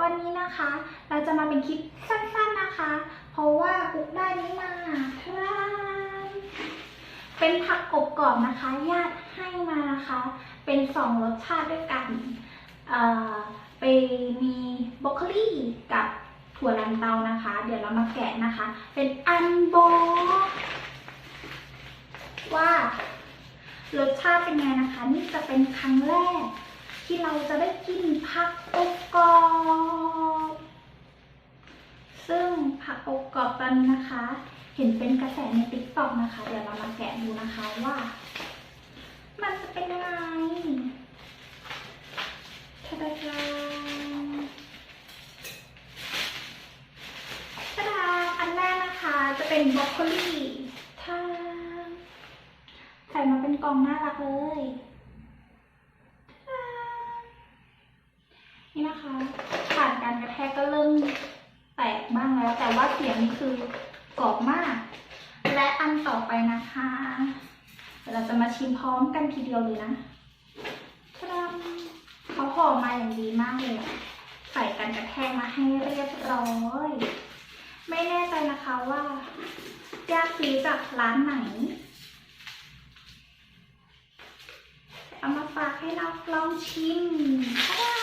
วันนี้นะคะ เราจะมาเป็นคลิปสั้นๆนะคะ เพราะว่ากุ๊กได้นี้มาครับเป็นผักกบกรอบนะคะ ญาติให้มานะคะ เป็นสองรสชาติด้วยกันเอ่อไปมีบรอกโคลีกับถั่วลันเตานะคะ เดี๋ยวเรามาแกะนะคะ เป็นอันบอกว่ารสชาติเป็นไงนะคะ นี่จะเป็นครั้งแรก ที่เราจะได้กินผักอบกรอบซึ่งผักอบกรอบตอนนี้นะคะ เห็นเป็นกระแสในติ๊กต็อกนะคะ เดี๋ยวเรามาแกะดูนะคะว่า มันจะเป็นยังไงทาดาดาทาดาอันแรกนะคะจะเป็นบรอกโคลีท่าใส่มาเป็นกล่องน่ารักเลยนี่นะคะผ่านการกระแทกก็เริ่มแตกบ้างแล้ว แต่ว่าเสียงนี่คือกรอบมาก และอันต่อไปนะคะเราจะมาชิมพร้อมกันทีเดียวเลยนะทะดามเขาห่อมาอย่างดีมากเลย ใส่กันกระแทกมาให้เรียบร้อย ไม่แน่ใจนะคะว่าอยากซื้อจากร้านไหน เอามาฝากให้เราลองชิมทาดา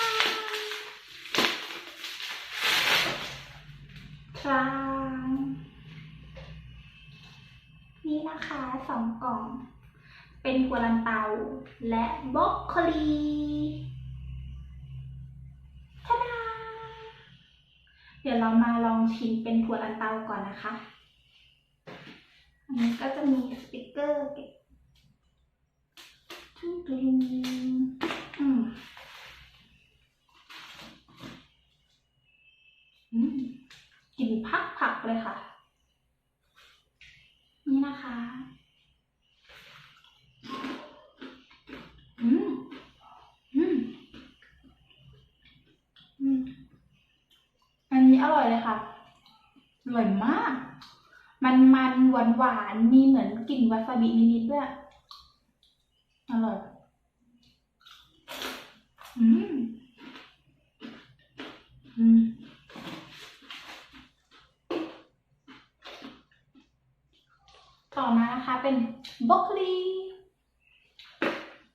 ทราง นี่นะคะสองกล่อง เป็นกัวลันเตาและบรอกโคลีทาดาเดี๋ยวเรามาลองชิมเป็นถั่วลันเตาก่อนนะคะ อันนี้ก็จะมีสติกเกอร์เก็บตึ้งตึ้งอืมอืมกลิ่นพักผักเลยค่ะ นี่นะคะ อืม อืม อืม อันนี้อร่อยเลยค่ะ อร่อยมาก มันมันหวานหวานมีเหมือนกลิ่นวาซาบินิดๆด้วย อร่อย อืม อืม ต่อ มานะคะเป็นบล็อกลี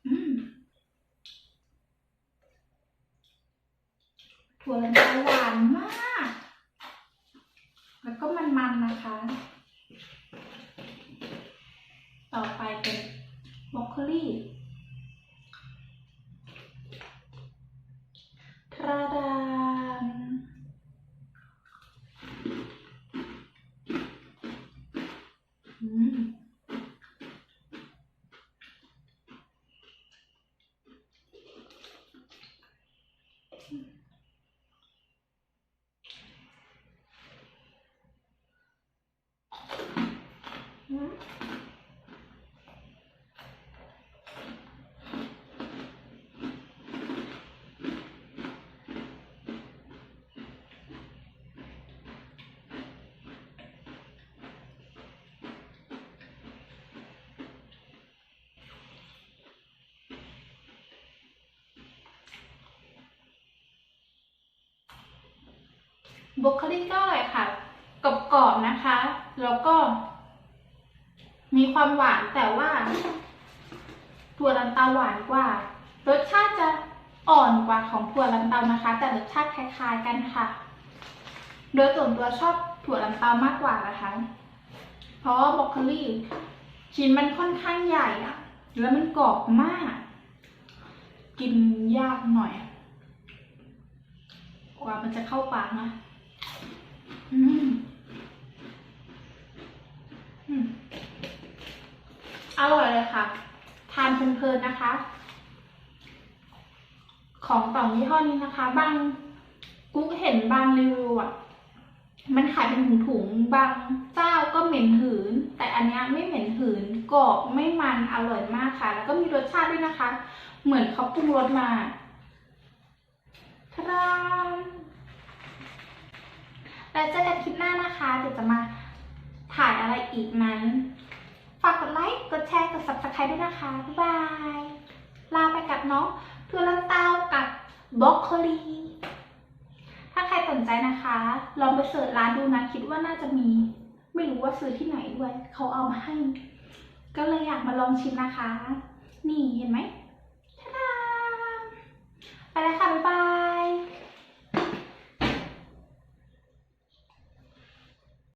อืม ถั่วลันเตาหวานมาก แล้วก็มันๆนะคะ ต่อไปเป็นบรอกโคลีทราดานอืม อืม บรอกโคลีก็อร่อยค่ะกรอบๆนะคะ แล้วก็ มีความหวานแต่ว่าถั่วลันเตาหวานกว่า รสชาติจะอ่อนกว่าของถั่วลันเตานะคะ แต่รสชาติคล้ายๆกันค่ะ โดยส่วนตัวชอบถั่วลันเตามากกว่านะคะ เพราะว่าบอกโคลีชิ้นมันค่อนข้างใหญ่อะแล้วมันกรอบมาก กินยากหน่อยกว่ามันจะเข้าปากนะ อืม อืม อร่อยเลยค่ะ ทาน เพลินนะคะ ของสองยี่ห้อนี้นะคะ บางกุ๊กเห็นบางรีวิวอะมันขายเป็นถุงๆบางเจ้าก็เหม็นหืน แต่อันนี้ไม่เหม็นหืนกรอบไม่มันอร่อยมากค่ะ แล้วก็มีรสชาติด้วยนะคะ เหมือนเขาปรุงรสมาทรานแล้วเจอกันคลิปหน้านะคะเดี๋ยวจะมาถ่ายอะไรอีกนั้น ค์ กดแชร์ กด subscribe ด้วยนะคะ บ๊ายบาย ลาไปกับน้องทัวลันเตากับบล็อกโคลี ถ้าใครสนใจนะคะ ลองไปเสิร์ชร้านดูนะ คิดว่าน่าจะมี ไม่รู้ว่าซื้อที่ไหนด้วย เขาเอามาให้ ก็เลยอยากมาลองชิมนะคะ นี่เห็นไหมทาาไปแล้วค่ะ บ๊ายบาย